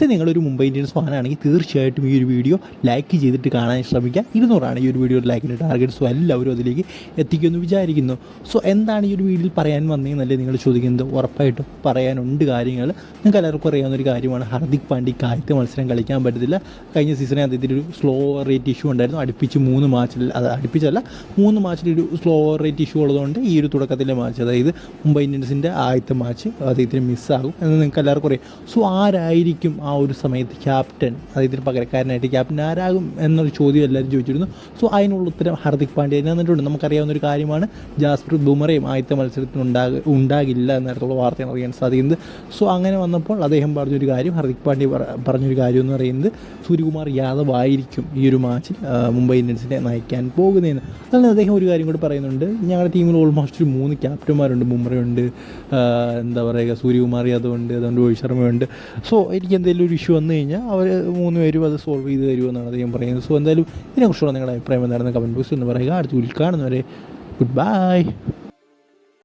So നിങ്ങളൊരു Mumbai Indians ഫാനാണെങ്കിൽ തീർച്ചയായിട്ടും ഈ ഒരു വീഡിയോ ലൈക്ക് ചെയ്തിട്ട് കാണാൻ ശ്രമിക്കുക. ഇരുന്നൂറാണ് ഈ ഒരു വീഡിയോ ലൈക്കിന്റെ ടാർഗറ്റ് സോ എല്ലാവരും അതിലേക്ക് എത്തിക്കുമെന്ന് വിചാരിക്കുന്നു. സോ എന്താണ് ഈ ഒരു വീഡിയോയിൽ പറയാൻ വന്നതെന്നല്ലേ നിങ്ങൾ ചോദിക്കുന്നത്? ഉറപ്പായിട്ടും പറയാനുണ്ട് കാര്യങ്ങൾ. നിങ്ങൾക്ക് എല്ലാവർക്കും അറിയാവുന്ന ഒരു കാര്യമാണ്. ഹർദിക് പാണ്ഡി ആദ്യത്തെ മത്സരം കളിക്കാൻ പറ്റത്തില്ല. കഴിഞ്ഞ സീസണിൽ അദ്ദേഹത്തിന് ഒരു സ്ലോ റേറ്റ് ഇഷ്യൂ ഉണ്ടായിരുന്നു. അടുപ്പിച്ച് മൂന്ന് മാച്ചിൽ അത് അടുപ്പിച്ചല്ല മൂന്ന് മാച്ചിൽ ഒരു സ്ലോ റേറ്റ് ഇഷ്യൂ ഉള്ളതുകൊണ്ട് ഈ ഒരു തുടക്കത്തിലെ മാച്ച് അതായത് മുംബൈ ഇന്ത്യൻസിന്റെ ആദ്യത്തെ മാച്ച് അദ്ദേഹത്തിന് മിസ്സാകും എന്ന് നിങ്ങൾക്ക് എല്ലാവർക്കും അറിയാം. സോ ആരായിരിക്കും ഒരു സമയത്ത് ക്യാപ്റ്റൻ അതായത് പകരക്കാരനായിട്ട് ക്യാപ്റ്റൻ ആരാകും എന്നൊരു ചോദ്യം എല്ലാവരും ചോദിച്ചിരുന്നു. സോ അതിനുള്ള ഉത്തരം ഹർദിക് പാണ്ഡ്യ തന്നെ തന്നിട്ടുണ്ട്. നമുക്കറിയാവുന്ന ഒരു കാര്യമാണ് ജാസ്പ്രീത് ബുമറയും ആദ്യത്തെ മത്സരത്തിന് ഉണ്ടാക ഉണ്ടാകില്ല എന്നിടത്തുള്ള വാർത്തയാണ് അറിയാൻ സാധിക്കുന്നത്. സോ അങ്ങനെ വന്നപ്പോൾ അദ്ദേഹം പറഞ്ഞൊരു കാര്യം ഹർദിക് പാണ്ഡ്യ പറ- പറഞ്ഞൊരു കാര്യം എന്ന് പറയുന്നത് സൂര്യകുമാർ യാദവ് ആയിരിക്കും ഈ ഒരു മാച്ചിൽ മുംബൈ ഇന്ത്യൻസിനെ നയിക്കാൻ പോകുന്നതെന്ന്. അതുകൊണ്ട് അദ്ദേഹം ഒരു കാര്യം കൂടി പറയുന്നുണ്ട്. ഞങ്ങളുടെ ടീമിൽ ഓൾമോസ്റ്റ് ഒരു മൂന്ന് ക്യാപ്റ്റന്മാരുണ്ട് ബുമറയുണ്ട് ആ, എന്താ പറയുക സൂര്യകുമാർ യാദവ് ഉണ്ട് അതുകൊണ്ട് രോഹിത് ശർമ്മയുണ്ട്. സോ എനിക്ക് എന്തെങ്കിലും ഒരു ഇഷ്യൂ വന്നു കഴിഞ്ഞാൽ അവർ മൂന്ന് പേരും അത് സോൾവ് ചെയ്ത് തരുമെന്നാണ് അദ്ദേഹം പറയുന്നത്. സോ എന്തായാലും ഇതിനെക്കുറിച്ചുള്ള നിങ്ങളുടെ അഭിപ്രായം എന്താണെന്ന് കമന്റ് ബോക്സിൽ ഒന്ന് പറയുക. അടുത്ത വിൽക്കാണെന്ന് കാണുന്നവരെ ഗുഡ് ബൈ